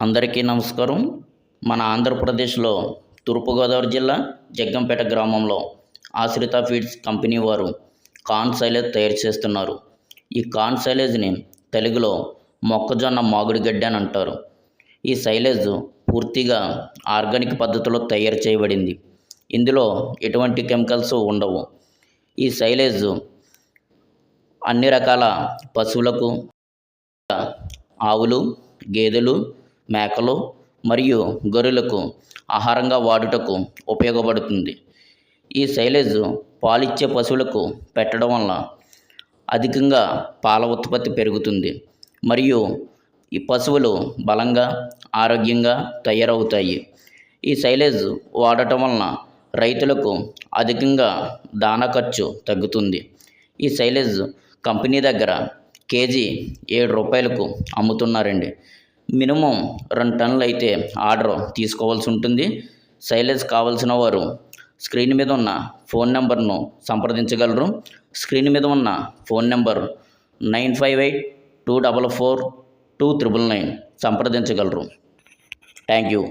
అందరికీ నమస్కారం. మన ఆంధ్రప్రదేశ్లో తూర్పుగోదావరి జిల్లా జగ్గంపేట గ్రామంలో ఆశ్రిత ఫీడ్స్ కంపెనీ వారు కార్న్ సైలేజ్ తయారు చేస్తున్నారు. ఈ కార్న్ సైలేజ్ని తెలుగులో మొక్కజొన్న మాగుడి గడ్డి అని అంటారు. ఈ సైలేజ్ పూర్తిగా ఆర్గానిక్ పద్ధతిలో తయారు చేయబడింది. ఇందులో ఎటువంటి కెమికల్స్ ఉండవు. ఈ సైలేజ్ అన్ని రకాల పశువులకు ఆవులు గేదెలు మేకలు మరియు గొర్రెలకు ఆహారంగా వాడుటకు ఉపయోగపడుతుంది. ఈ సైలేజ్ పాలిచ్చే పశువులకు పెట్టడం వల్ల అధికంగా పాల ఉత్పత్తి పెరుగుతుంది మరియు ఈ పశువులు బలంగా ఆరోగ్యంగా తయారవుతాయి. ఈ సైలేజ్ వాడటం వలన రైతులకు అధికంగా దానా ఖర్చు తగ్గుతుంది. ఈ సైలేజ్ కంపెనీ దగ్గర కేజీ ఏడు రూపాయలకు అమ్ముతున్నారండి. మినిమం రెండు టన్నులు అయితే ఆర్డర్ తీసుకోవాల్సి ఉంటుంది. సైలేజ్ కావాల్సిన వారు స్క్రీన్ మీద ఉన్న ఫోన్ నెంబర్ను సంప్రదించగలరు. స్క్రీన్ మీద ఉన్న phone number nine five eight two double four two triple nine సంప్రదించగలరు. Thank you.